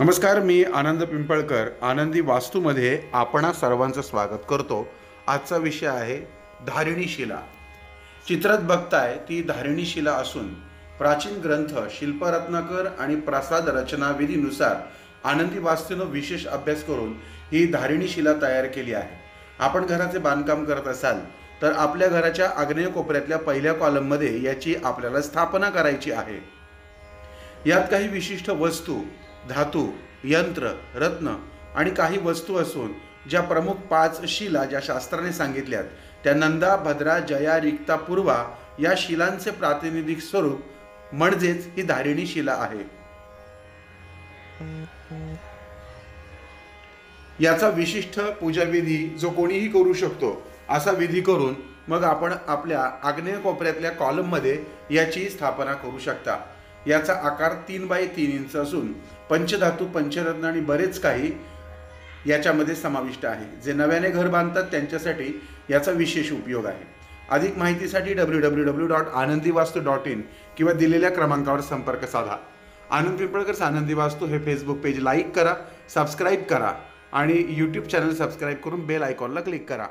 नमस्कार मी आनंद पिंपळकर आनंदी वास्तूमध्ये आपणा सर्वांचं स्वागत करतो. आजचा विषय आहे धारिणी शिला. चित्रात बघताय ती धारिणी शिला असून प्राचीन ग्रंथ शिल्परत्नाकर आणि प्रसाद रचनाविधीनुसार आनंदी वास्तूनं विशेष अभ्यास करून ही धारिणी शिला तयार केली आहे. आपण घराचे बांधकाम करत असाल तर आपल्या घराच्या आग्नेय कोपऱ्यातल्या पहिल्या कॉलममध्ये याची आपल्याला स्थापना करायची आहे. यात काही विशिष्ट वस्तू धातू यंत्र रत्न आणि काही वस्तू असून ज्या प्रमुख पाच शिला ज्या शास्त्राने सांगितल्यात त्या नंदा भद्रा जया रिक्ता पूर्वा या शिलांचे प्रातिनिधिक स्वरूप म्हणजेच ही धारिणी शिला आहे. याचा विशिष्ट पूजाविधी जो कोणीही करू शकतो असा विधी करून मग आपण आपल्या आग्नेय कोपऱ्यातल्या कॉलममध्ये याची स्थापना करू शकता. याचा आकार तीन बाय तीन इंच असून पंचधातू पंचरत्न आणि बरेच काही याच्यामध्ये समाविष्ट आहे. जे नव्याने घर बांधतात त्यांच्यासाठी याचा विशेष उपयोग आहे. अधिक माहितीसाठी डब्ल्यू डब्ल्यू डब्ल्यू डॉट आनंदी वास्तू डॉट इन किंवा दिलेल्या क्रमांकावर संपर्क साधा. आनंद पिंपळकर आनंदी वास्तू हे फेसबुक पेज लाईक करा सबस्क्राईब करा आणि यूट्यूब चॅनल सबस्क्राईब करून बेल आयकॉनला क्लिक करा.